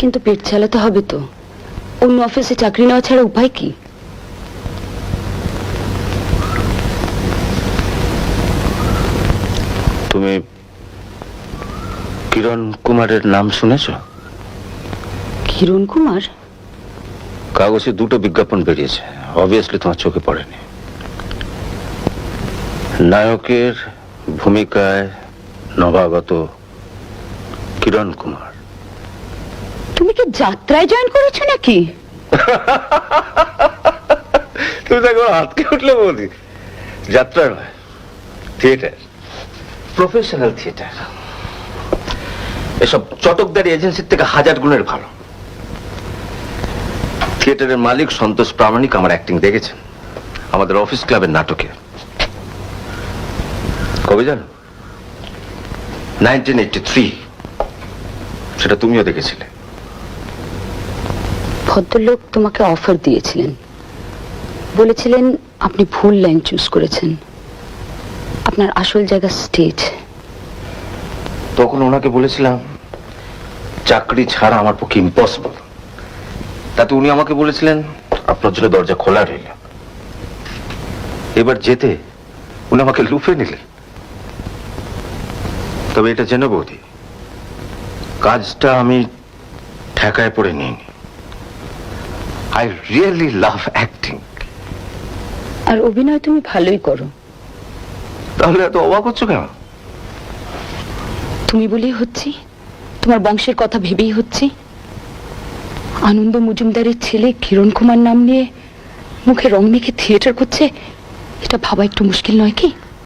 কিন্তু পেট চালাতে হবে তো। অন্য অফিসে চাকরি নেওয়া ছাড়া উপায় কি? তুমি কিরণ কুমারের নাম শুনেছ? কিরণ কুমার? কাগজে দুটো বিজ্ঞাপন বেরিয়েছে। অবভিয়াসলি তোমার চোখে পড়েনি। নায়কের ভূমিকায় নবাগত কিরণ কুমার। তুমি কি যাত্রায় জয়েন করেছ নাকি? তুমি একবার আটকে উঠলে বলি যাত্রা নয় থিয়েটার প্রফেশনাল থিয়েটার এসব চটকদারি এজেন্সির থেকে হাজার গুণের ভালো। থিয়েটারের মালিক সন্তোষ প্রামাণিক আমার অ্যাক্টিং দেখেছেন। আমাদের অফিস ক্লাবের নাটকে। কবে জানো? নাইনটিন এইটটি থ্রি সেটা তুমিও দেখেছিলে। ভদ্রলোক তোমাকে অফার দিয়েছিলেন। বলেছিলেন আপনি ভুল লাইন চুজ করেছেন। আপনার আসল জায়গা স্টেজ তখন ওনাকে বলেছিলাম, চাকরি ছাড়া আমার পক্ষে ইম্পসিবল তাতে উনি আমাকে বলেছিলেন, আপনার জন্য দরজা খোলা রইল। এবার যেতে উনি আমাকে লুফে নিলেন। তবে এটা জেনে বৌদি, কাজটা আমি ঠেকায় পড়ে নিইনি। আই রিয়েলি লাভ অ্যাক্টিং আর অভিনয় তুমি ভালোই করো। তাহলে এত অবাক হচ্ছ কেন? তুমি বলেই হচ্ছি তোমার বংশের কথা ভেবেই হচ্ছি। আনন্দ মজুমদারের ছেলে কিরণ কুমার নাম নিয়ে মুখে রং মেখে থিয়েটার করছে এটা ভাবা একটু মুশকিল নয় কি?